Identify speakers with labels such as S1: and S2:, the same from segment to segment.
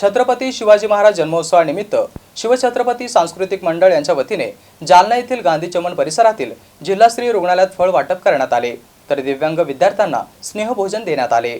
S1: छत्रपती शिवाजी महाराज जन्मोत्सवानिमित्त शिवछत्रपती सांस्कृतिक मंडळ यांच्या वतीने जालना येथील गांधी चमन परिसरातील जिल्हा स्त्री रुग्णालयात फळ वाटप करण्यात आले. तर दिव्यांग विद्यार्थ्यांना स्नेहभोजन देण्यात आले.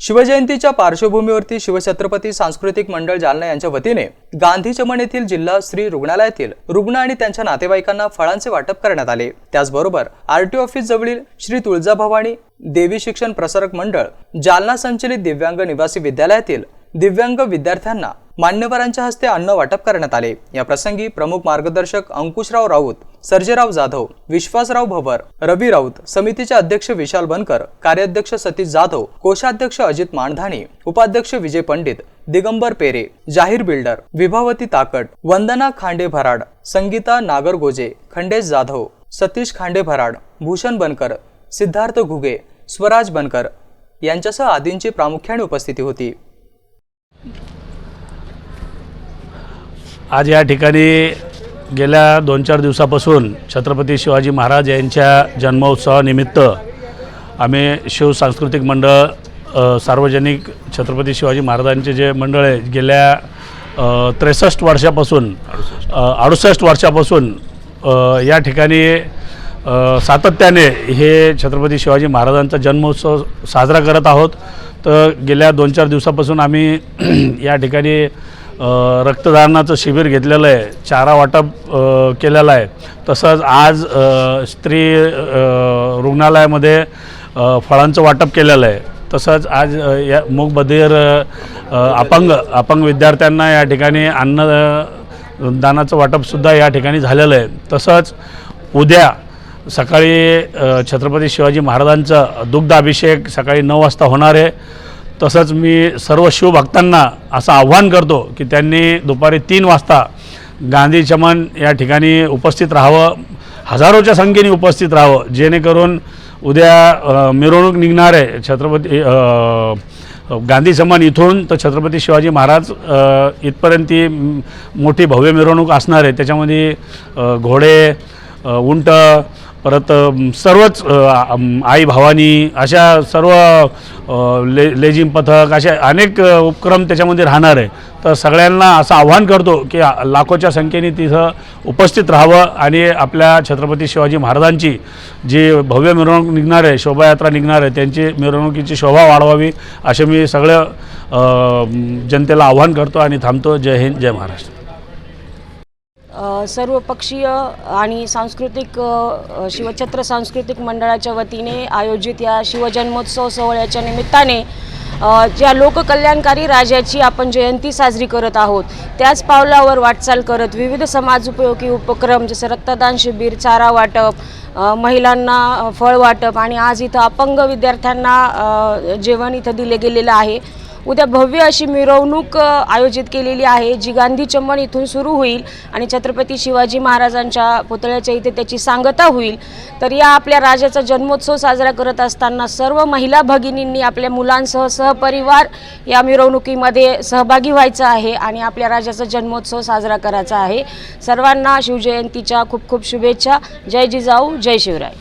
S1: शिवजयंतीच्या पार्श्वभूमीवरती शिवछत्रपती सांस्कृतिक मंडळ जालना यांच्या वतीने गांधी चमन येथील जिल्हा स्त्री रुग्णालयातील रुग्ण आणि त्यांच्या नातेवाईकांना फळांचे वाटप करण्यात आले. त्याचबरोबर आरटीओ ऑफिस जवळील श्री तुळजाभवानी देवी शिक्षण प्रसारक मंडळ जालना संचलित दिव्यांग निवासी विद्यालयातील दिव्यांग विद्यार्थ्यांना मान्यवरांच्या हस्ते अन्न वाटप करण्यात आले. या प्रसंगी प्रमुख मार्गदर्शक अंकुशराव राऊत सर्जेराव जाधव विश्वासराव भवर रवी राऊत समितीचे अध्यक्ष विशाल बनकर कार्याध्यक्ष सतीश जाधव कोषाध्यक्ष अजित मानधाणे उपाध्यक्ष विजय पंडित दिगंबर पेरे जाहीर बिल्डर विभावती ताकट वंदना खांडे भराड संगीता नागरगोजे खंडेश जाधव सतीश खांडे भराड भूषण बनकर सिद्धार्थ घुगे स्वराज बनकर यांच्यासह आदींची प्रामुख्याने उपस्थिती होती.
S2: आज या ठिकाणी गेल्या दोन चार दिवसापासून छत्रपती शिवाजी महाराज यांच्या जन्मोत्सवानिमित्त आम्ही शिव सांस्कृतिक मंडळ सार्वजनिक छत्रपती शिवाजी महाराजांचे जे मंडळ आहे गेल्या त्रेसष्ट वर्षापासून अडुसष्ट वर्षापासून या ठिकाणी सातत्याने हे छत्रपती शिवाजी महाराजांचा जन्मोत्सव साजरा करत आहोत. तर गेल्या दोन चार दिवसापासून आम्ही या ठिकाणी रक्तदानाचं शिबिर घेतलेलं आहे चारा वाटप केलेलं आहे. तसंच आज स्त्री रुग्णालयामध्ये फळांचं वाटप केलेलं आहे. तसंच आज या मूकबधिर अपंग अपंग विद्यार्थ्यांना या ठिकाणी अन्न दानाचं वाटपसुद्धा या ठिकाणी झालेलं आहे. तसंच उद्या सकाळी छत्रपती शिवाजी महाराजांचा दुग्धाभिषेक सकाळी नऊ वाजता होणार आहे. तसंच मी सर्व शिवभक्तांना असं आव्हान करतो की त्यांनी दुपारी तीन वाजता गांधी चमन या ठिकाणी उपस्थित राहावं हजारोच्या संख्येने उपस्थित राहावं जेणेकरून उद्या मिरवणूक निघणार आहे छत्रपती गांधी चमन इथून तर छत्रपती शिवाजी महाराज इथपर्यंत ती मोठी भव्य मिरवणूक असणार आहे. त्याच्यामध्ये घोडे उंट परत सर्वच आई भावानी अशा सर्व ले लेझिम पथक असे अनेक उपक्रम त्याच्यामध्ये राहणार आहे. तर सगळ्यांना असं आव्हान करतो की लाखोच्या संख्येने तिथं उपस्थित राहावं आणि आपल्या छत्रपती शिवाजी महाराजांची जी भव्य मिरवणूक निघणार आहे शोभायात्रा निघणार आहे त्यांची मिरवणुकीची शोभा वाढवावी असे मी सगळं जनतेला आव्हान करतो आणि थांबतो. जय हिंद जय महाराष्ट्र.
S3: सर्वपक्षीय आणि सांस्कृतिक शिवछत्र सांस्कृतिक मंडळाच्या वतीने आयोजित या शिवजन्मोत्सव सोहळ्याच्या निमित्ताने ज्या लोककल्याणकारी राजाची आपण जयंती साजरी करत आहोत त्याच पावलावर वाटचाल करत विविध समाज उपयोगी उपक्रम जसं रक्तदान शिबिर चारा वाटप महिलांना फळ वाटप आणि आज इथं अपंग विद्यार्थ्यांना जेवण इथं दिले गेलेलं आहे. उद्या भव्य अशी मिरवणूक आयोजित केलेली आहे. जी गांधी चमन इथून सुरू होईल आणि छत्रपती शिवाजी महाराजांच्या पुतळ्याच्या इथे त्याची सांगता होईल. तर या आपल्या राजाचा जन्मोत्सव साजरा करत असताना सर्व महिला भगिनींनी आपल्या मुलांसह सहपरिवार या मिरवणुकीमध्ये सहभागी व्हायचं आहे आणि आपल्या राजाचा जन्मोत्सव साजरा करायचा आहे. सर्वांना शिवजयंतीच्या खूप खूप शुभेच्छा. जय जिजाऊ जय शिवराय.